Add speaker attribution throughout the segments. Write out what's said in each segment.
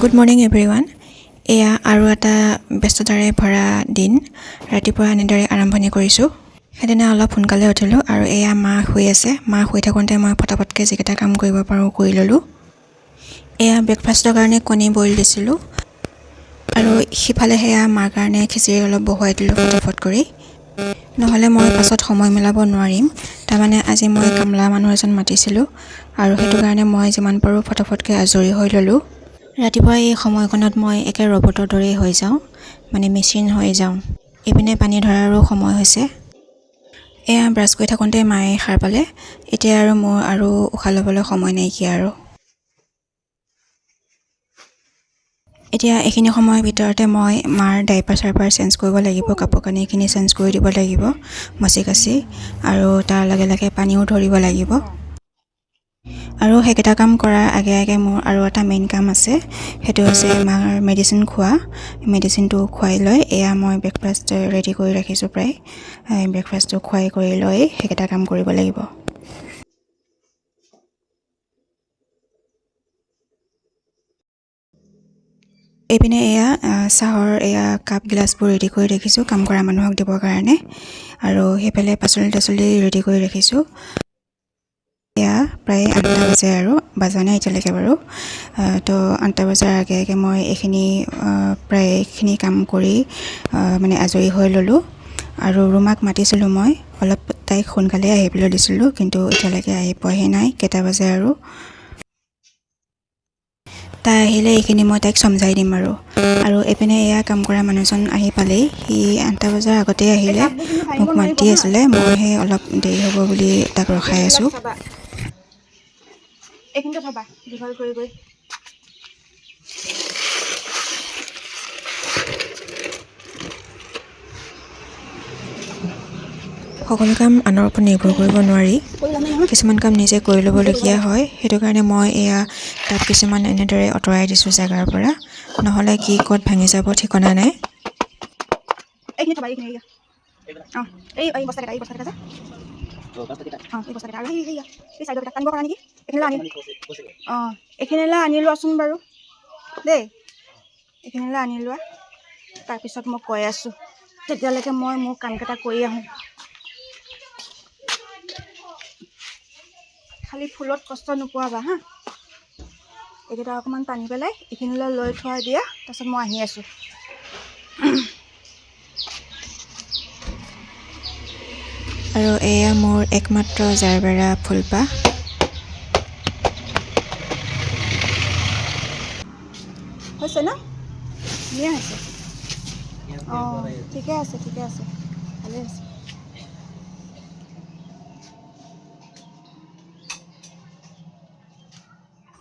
Speaker 1: Good morning everyone এয়া আৰু এটা ব্যস্ততাৰে ভৰা দিন। ৰাতিপুৱা এনেদৰে আৰম্ভণি কৰিছোঁ। সেইদিনা অলপ সোনকালে উঠিলোঁ আৰু এয়া মা শুই আছে। মা শুই থাকোঁতে মই পটাপটকৈ যিকেইটা কাম কৰিব পাৰোঁ কৰি ল'লোঁ। এয়া ব্ৰেকফাষ্টৰ কাৰণে কণী বইল দিছিলোঁ। আৰু সিফালে সেয়া মাৰ কাৰণে খিচিৰি অলপ বহুৱাই দিলোঁ ফটাফট কৰি। নহ'লে মই পাছত সময় মিলাব নোৱাৰিম। তাৰমানে আজি মই কামলা মানুহ এজন মাতিছিলোঁ। আৰু সেইটো কাৰণে মই যিমান পাৰোঁ ফটাফটকৈ আজৰি হৈ ল'লোঁ। ৰাতিপুৱা এই সময়কণত মই একে ৰবটৰ দৰেই হৈ যাওঁ মানে মেচিন হৈ যাওঁ। ইপিনে পানী ধৰাৰো সময় হৈছে। এয়া ব্ৰাছ কৰি থাকোঁতে মায়ে সাৰ পালে। এতিয়া আৰু মোৰ আৰু উশাহ ল'বলৈ সময় নাইকিয়া আৰু। এতিয়া এইখিনি সময়ৰ ভিতৰতে মই মাৰ ডাইপাৰ চাইপাৰ চেঞ্জ কৰিব লাগিব কাপোৰ কানিখিনি চেঞ্জ কৰি দিব লাগিব মচি কাচি আৰু তাৰ লগে লগে পানীও ধৰিব লাগিব। আৰু সেইকেইটা কাম কৰাৰ আগে আগে মোৰ আৰু এটা মেইন কাম আছে। সেইটো হৈছে মাৰ মেডিচিন খোৱা। মেডিচিনটো খুৱাই লৈ এয়া মই ব্ৰেকফাষ্ট ৰেডি কৰি ৰাখিছোঁ প্ৰায়। ব্ৰেকফাষ্টটো খুৱাই কৰি লৈ সেইকেইটা কাম কৰিব লাগিব। এইপিনে এয়া চাহৰ এয়া কাপ গিলাচবোৰ ৰেডি কৰি ৰাখিছোঁ কাম কৰা মানুহক দিবৰ কাৰণে। আৰু সেইফালে পাচলি তাচলি ৰেডি কৰি ৰাখিছোঁ। এয়া প্ৰায় আঠটা বাজে আৰু বাজা নাই এতিয়ালৈকে বাৰু। তো আঠটা বজাৰ আগে আগে মই এইখিনি আহ, প্ৰায়খিনি কাম কৰি মানে আজৰি হৈ ল'লোঁ। আৰু ৰুমাক মাতিছিলোঁ মই অলপ তাইক সোনকালে আহিবলৈ দিছিলোঁ কিন্তু এতিয়ালৈকে আহি পোৱাহি নাই কেইটা বাজে আৰু। তাই আহিলে এইখিনি মই তাইক চমজাই দিম আৰু। আৰু এইপিনে এয়া কাম কৰা মানুহজন আহি পালেই। সি আঠটা বজাৰ আগতেই আহিলে মোক মাতি আছিলে মই সেই অলপ দেৰি হ'ব বুলি তাক ৰখাই আছোঁ।
Speaker 2: চাবা এইখিনিতে থবা দীঘল কৰি কৰি
Speaker 1: সকলো কাম আনৰ ওপৰত নিৰ্ভৰ কৰিব নোৱাৰি কিছুমান কাম নিজে কৰি ল'বলগীয়া হয় সেইটো কাৰণে মই এয়া তাত কিছুমান এনেদৰে আঁতৰাই দিছোঁ জেগাৰ পৰা নহ'লে কি ক'ত ভাঙি যাব ঠিকনা নাই
Speaker 2: এই যে অঁ এই আৰু সেই সেইয়া এই পৰা নেকি এইখিনিলৈ আনি অঁ এইখিনিলৈ আনি লোৱাচোন বাৰু। দেই এইখিনিলৈ আনি লোৱা। তাৰপিছত মই কৈ আছোঁ তেতিয়ালৈকে মই মোৰ কামকেইটা কৰি আহোঁ। খালি ফুলত কষ্ট নোপোৱাবা হা। এইকেইটা অকণমান টানি পেলাই এইখিনিলৈ লৈ থোৱা দিয়া তাৰপিছত মই আহি আছোঁ।
Speaker 1: আৰু এয়া মোৰ একমাত্ৰ জাৰবেৰা ফুলপাহ
Speaker 2: হৈছে ন ধুনীয়া হৈছে অঁ ঠিকে আছে ঠিকে আছে ভালেই আছে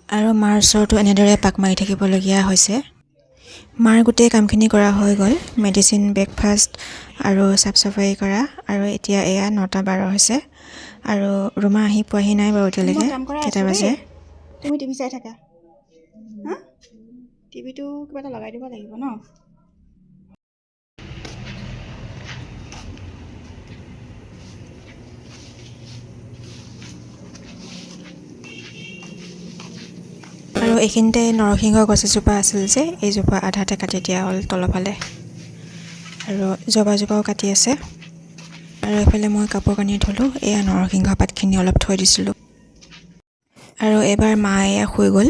Speaker 1: আৰু মাৰ ওচৰতো এনেদৰে পাক মাৰি থাকিবলগীয়া হৈছে। মাৰ গোটেই কামখিনি কৰা হৈ গ'ল। মেডিচিন ব্ৰেকফাষ্ট আৰু চাফ চাফাই কৰা। আৰু এতিয়া এয়া নটা বাৰ হৈছে। আৰু ৰুমা আহি পোৱাহি নাই বাৰু এতিয়ালৈকে। কেইটা বাজে।
Speaker 2: তুমি টিভি চাই থাকা। টিভিটো কিবা এটা লগাই দিব লাগিব ন?
Speaker 1: আৰু এইখিনিতে নৰসিংহ গছ এজোপা আছিল যে এইজোপা আধাতে কাটি দিয়া হ'ল তলৰ ফালে আৰু জবাজোপাও কাটি আছে। আৰু এইফালে মই কাপোৰ কানি ধুলোঁ এয়া নৰসিংহ পাতখিনি অলপ থৈ দিছিলোঁ। আৰু এইবাৰ মা এয়া শুই গ'ল।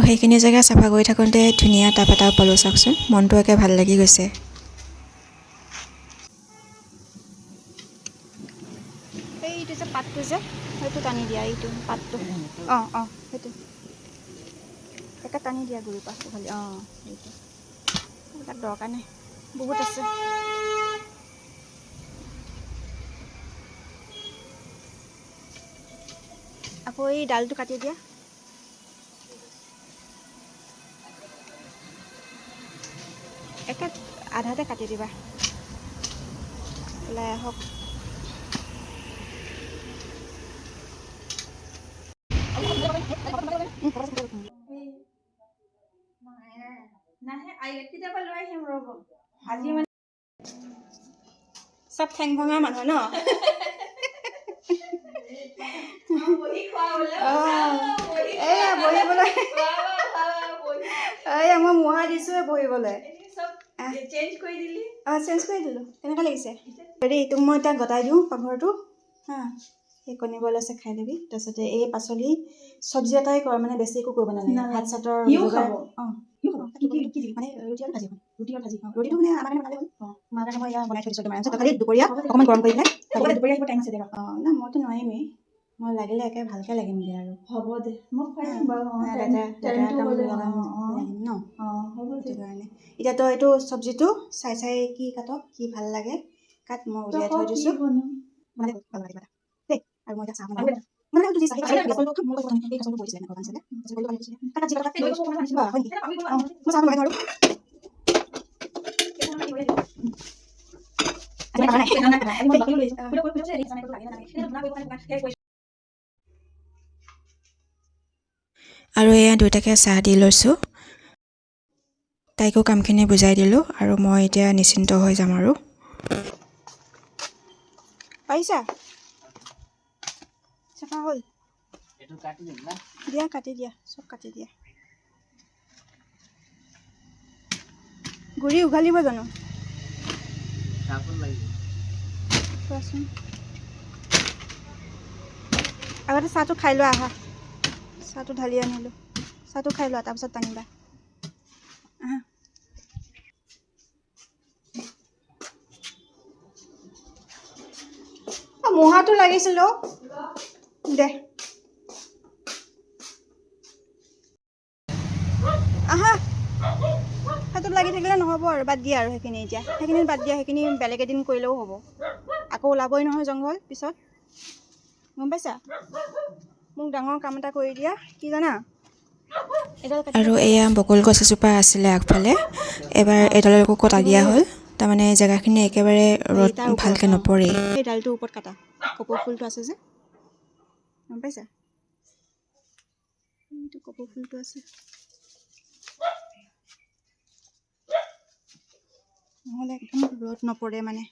Speaker 1: আৰু সেইখিনি জেগা চাফা কৰি থাকোঁতে ধুনীয়া টাপ এটাও পালোঁ চাওকচোন। মনটো একে ভাল লাগি গৈছে।
Speaker 2: এইটো যে পাতটো যে সেইটো টানি দিয়া এইটো পাতটো। অঁ অঁ। সেইটো। একে টানি দিয়া গুৰি পাতটো খালি অঁ সেইটো। এইবিলাক দৰকাৰ নাই বহুত আছে। আকৌ এই ডালটো কাটি দিয়া। আধাতে কাটি দিবা। ওলাই আহক। চব ঠেং ভঙা মানুহ ন? এয়া বহিবলৈ। এয়া মই মুহা দিছোঁহে বহিবলৈ।
Speaker 3: চেঞ্জ কৰি দিলি?
Speaker 2: অঁ চেঞ্জ কৰি দিলোঁ। কেনেকুৱা লাগিছে? হেৰি তোক মই এতিয়া গতাই দিওঁ পাকঘৰটো। হা সেই কণী বইল আছে খাই ল'বি। তাৰপিছতে এই পাচলি চব্জি এটাই কৰ মানে বেছি একো কৰিব নালাগে। ভাত চাতৰ? অঁ
Speaker 3: সিও খাব? কি- কি- কি দিবি?
Speaker 2: মানে ৰুটি আৰু ভাজি এখন
Speaker 3: ৰুটি আৰু ভাজি
Speaker 2: অঁ, ৰুটিটো মানে আমাৰ কাৰণে বনালে হ'ল। অঁ। মাৰ কাৰণে মই এয়া বনাই থৈ দিছোঁ। তোমাৰ তাৰপিছত খালি দুপৰীয়া। অকণমান গৰম কৰি পেলাই।
Speaker 3: দুপৰীয়া আহিব টাইম আছে দে।
Speaker 2: অঁ মইতো নোৱাৰিমেই। মই লাগিলে একে ভালকৈ লাগিমগৈ আৰু
Speaker 3: হ'ব দে মই খুৱাই দিম বাৰু অঁ,
Speaker 2: হা,
Speaker 3: টাইম-
Speaker 2: লেতেৰা- লেতেৰা
Speaker 3: টাইমটো
Speaker 2: কাম
Speaker 3: হ'লে
Speaker 2: লগাম
Speaker 3: অঁ, অঁ,
Speaker 2: লাগিম ন
Speaker 3: অঁ, হ'ব দে।
Speaker 2: সেইটো কাৰণে এতিয়া তই এইটো চব্জিটো চাই চাই কি কাট কি ভাল লাগে কাট মই
Speaker 3: তই
Speaker 2: উলিয়াই
Speaker 3: কওঁ
Speaker 2: থৈ
Speaker 3: কি
Speaker 2: দিছোঁ
Speaker 3: বনাম?
Speaker 2: মানে ভাল লাগে কিবা এটা। দেই আৰু মই এতিয়া চাহ বনাওঁ
Speaker 3: হ'ব দে।
Speaker 2: মানে এইটো যি চাহ খাই গছৰটো খাম, মই কথা নাই, এই গছৰটো পৰিছিলে এনেকুৱা কাঞ্চিলে। তাৰপিছত গছৰটো কাটি দিছিলে। কাটা যি কাটা,
Speaker 3: এই গছৰটো অকণমান আনিছিলো।
Speaker 2: বা, হয় নেকি?
Speaker 3: এই আমি
Speaker 1: আৰু এয়া দুয়োটাকে চাহ দি লৈছোঁ। তাইকো কামখিনি বুজাই দিলোঁ আৰু মই এতিয়া নিশ্চিন্ত হৈ যাম আৰু।
Speaker 2: পাৰিছা চাফা হ'ল? দিয়া কাটি দিয়া চব কাটি দিয়া। গুৰি উঘালিব জানো? চোৱাচোন আগতে চাহটো খাই লোৱা আহা। চাহটো ঢালি আনিলোঁ। চাহটো খাই লোৱা তাৰপিছত টানিবা। আহা। মুহাটো লাগিছিল দে। আহা। সেইটোত লাগি থাকিলে নহ'ব আৰু বাদ দিয়া আৰু সেইখিনি এতিয়া। সেইখিনি বাদ দিয়া সেইখিনি বেলেগ এদিন কৰিলেও হ'ব। আকৌ ওলাবই নহয় জংঘল পিছত। গম পাইছা? মোক ডাঙৰ কাম এটা কৰি দিয়া কি জানা?
Speaker 1: আৰু এয়া বকুল গছ এজোপা আছিলে আগফালে। এবাৰ এডালকো কটা দিয়া হ'ল। তাৰমানে জেগাখিনি একেবাৰে ৰ'দ ভালকৈ। নপৰেই
Speaker 2: এই ডালটোৰ ওপৰত কাটা। কপৌ ফুলটো আছে যে। গম পাইছা? কপৌ ফুলটো আছে। নহ'লে একদম ৰ'দ নপৰে মানে।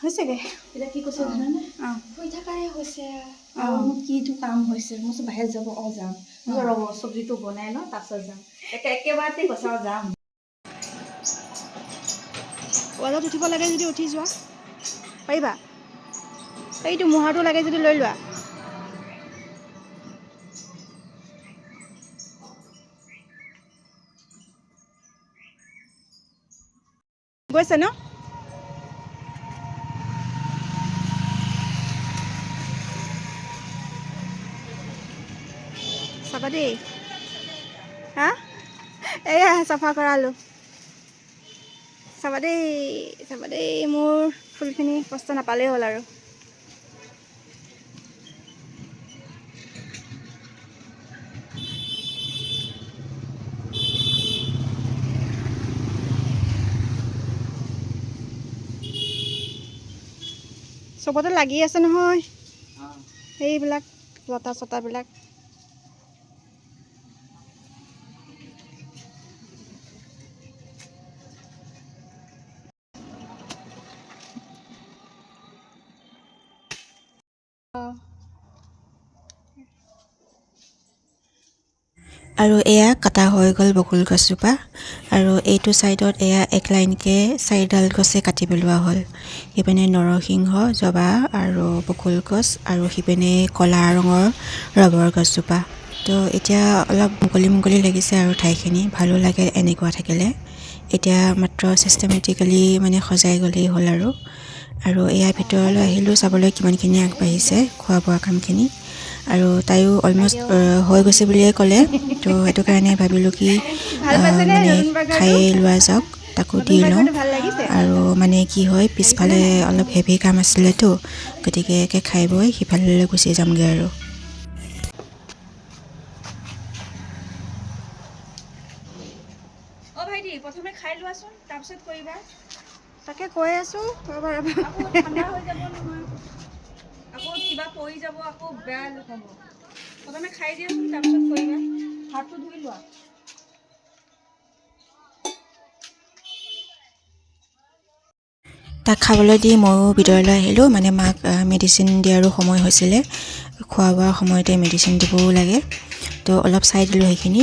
Speaker 2: হৈছেগৈ
Speaker 3: এতিয়া কি কৈছে জানানে? শুই থকাই হৈছে। মোৰ কিটো কাম হৈছে? মই কৈছোঁ বাহিৰত যাব অঁ যাম। ৰ'ব চব্জিটো বনাই লওঁ তাৰপিছত যাম। একে একেবাৰতে অঁ যাম।
Speaker 2: ৱালত উঠিব লাগে যদি উঠি যোৱা। পাৰিবা? এইটো মুহাৰটো লাগে যদি লৈ লোৱা। গৈছে ন? দেই। হা? এয়া চাফা কৰালোঁ। চাবা দেই চাবা দেই মোৰ ফুলখিনি কষ্ট নাপালেই হ'ল আৰু। চবতে লাগি আছে নহয়। সেইবিলাক লতা চতাবিলাক
Speaker 1: আৰু এয়া কটা হৈ গ'ল বকুল গছজোপা। আৰু এইটো ছাইডত এয়া এক লাইনকৈ চাৰিডাল গছে কাটি পেলোৱা হ'ল। সিপিনে নৰসিংহ জবা আৰু বকুল গছ আৰু সিপিনে ক'লা ৰঙৰ ৰবৰ গছজোপা। তো এতিয়া অলপ মুকলি মুকলি লাগিছে আৰু ঠাইখিনি ভালো লাগে এনেকুৱা থাকিলে। এতিয়া মাত্ৰ ছিষ্টেমেটিকেলি মানে সজাই গ'লেই হ'ল আৰু। আৰু এয়া ভিতৰলৈ আহিলোঁ চাবলৈ কিমানখিনি আগবাঢ়িছে খোৱা বোৱা কামখিনি। আৰু তাইও অলমষ্ট হৈ গৈছে বুলিয়ে ক'লে। তো সেইটো কাৰণে ভাবিলোঁ কি মানে? খাই লোৱা যাওক তাকো দি লওঁ। আৰু মানে কি হয় পিছফালে অলপ হেভি কাম আছিলেতো গতিকে একে খাই বৈ সিফাললৈ গুচি যামগৈ আৰু
Speaker 3: অঁ ভাইটি প্ৰথমে খাই লোৱাচোন তাৰপিছত কৰিবা
Speaker 2: তাকে কৈ আছোঁ ৰ'বা ৰ'বা।
Speaker 3: আকৌ ঠাণ্ডা হৈ যাব নহয়। আকৌ কিবা পৰি যাব আকৌ বেয়া হ'ব প্ৰথমে খাই দিয়াচোন তাৰপিছত কৰিবা। হাতটো ধুই লোৱা।
Speaker 1: তাক খাবলৈ দি ময়ো ভিতৰলৈ আহিলোঁ। মানে মাক মেডিচিন দিয়াৰো সময় হৈছিলে। খোৱা বোৱাৰ সময়তে মেডিচিন দিবও লাগে। তো অলপ চাই দিলোঁ সেইখিনি।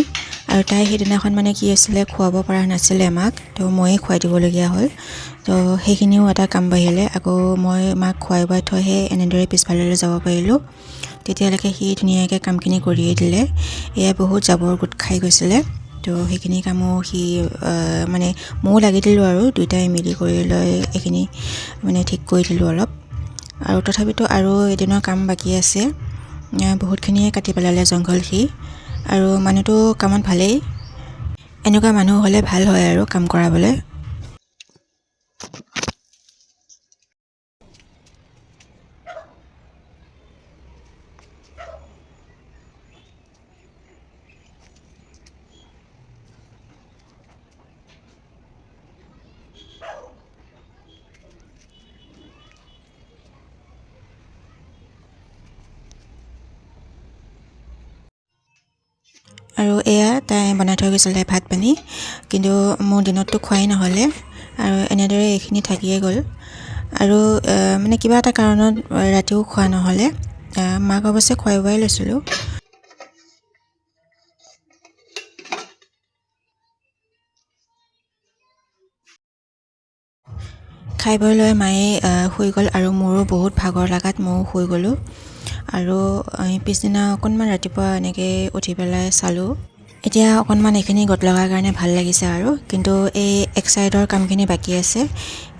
Speaker 1: আৰু তাই সেইদিনাখন মানে কি আছিলে খুৱাব পৰা নাছিলে মাক। তো ময়ে খুৱাই দিবলগীয়া হ'ল। তো সেইখিনিও এটা কাম বাঢ়িলে। আকৌ মই মাক খুৱাই বুৱাই থৈহে এনেদৰে পিছফাললৈ যাব পাৰিলোঁ। তেতিয়ালৈকে সি ধুনীয়াকৈ কামখিনি কৰিয়ে দিলে। এয়া বহুত জাবৰ গোট খাই গৈছিলে। তো সেইখিনি কামো সি মানে ময়ো লাগি দিলোঁ আৰু। দুয়োটাই মিলি কৰি লৈ এইখিনি মানে ঠিক কৰি দিলোঁ অলপ। আৰু তথাপিতো আৰু এদিনৰ কাম বাকী আছে। বহুতখিনিয়ে কাটি পেলালে জংঘল সি। আৰু মানুহটো কামত ভালেই। এনেকুৱা মানুহ হ'লে ভাল হয় আৰু কাম কৰাবলৈ। আৰু এয়া তাই বনাই থৈ গৈছিলে ভাত পানী কিন্তু মোৰ দিনততো খোৱাই নহ'লে। আৰু এনেদৰে এইখিনি থাকিয়ে গ'ল। আৰু মানে কিবা এটা কাৰণত ৰাতিও খোৱা নহ'লে মাক অৱশ্যে খুৱাই বুৱাই লৈছিলোঁ। খাই বৈ লৈ মায়ে শুই গ'ল আৰু মোৰো বহুত ভাগৰ লগাত ময়ো শুই গ'লোঁ। আৰু পিছদিনা অকণমান ৰাতিপুৱা এনেকৈ উঠি পেলাই চালোঁ। এতিয়া অকণমান এইখিনি গত লগাৰ কাৰণে ভাল লাগিছে আৰু। কিন্তু এই এক চাইডৰ কামখিনি বাকী আছে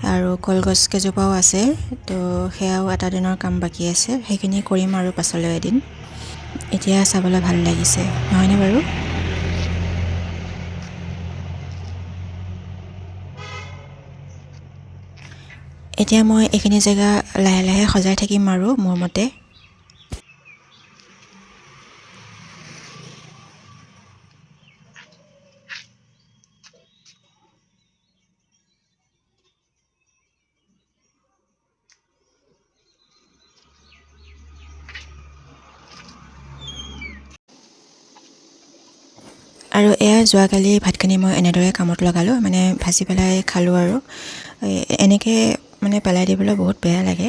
Speaker 1: আৰু কলগছ কেইজোপাও আছে তো সেয়াও এটা দিনৰ কাম বাকী আছে। সেইখিনি কৰিম আৰু পাছলৈ এদিন। এতিয়া চাবলৈ ভাল লাগিছে নহয়নে বাৰু? এতিয়া মই এইখিনি জেগা লাহে লাহে সজাই থাকিম আৰু মোৰ মতে আৰু এয়া যোৱাকালি ভাতখিনি মই এনেদৰে কামত লগালোঁ মানে ভাজি পেলাই খালোঁ আৰু। এনেকৈ মানে পেলাই দিবলৈ বহুত বেয়া লাগে।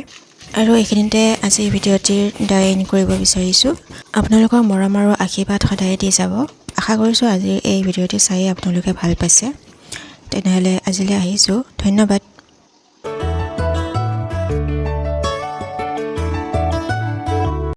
Speaker 1: আৰু এইখিনিতে আজি ভিডিঅ'টিৰ এণ্ড কৰিব বিচাৰিছোঁ। আপোনালোকৰ মৰম আৰু আশীৰ্বাদ সদায় দি যাব। আশা কৰিছোঁ আজিৰ এই ভিডিঅ'টি চাই আপোনালোকে ভাল পাইছে। তেনেহ'লে আজিলৈ আহিছোঁ। ধন্যবাদ।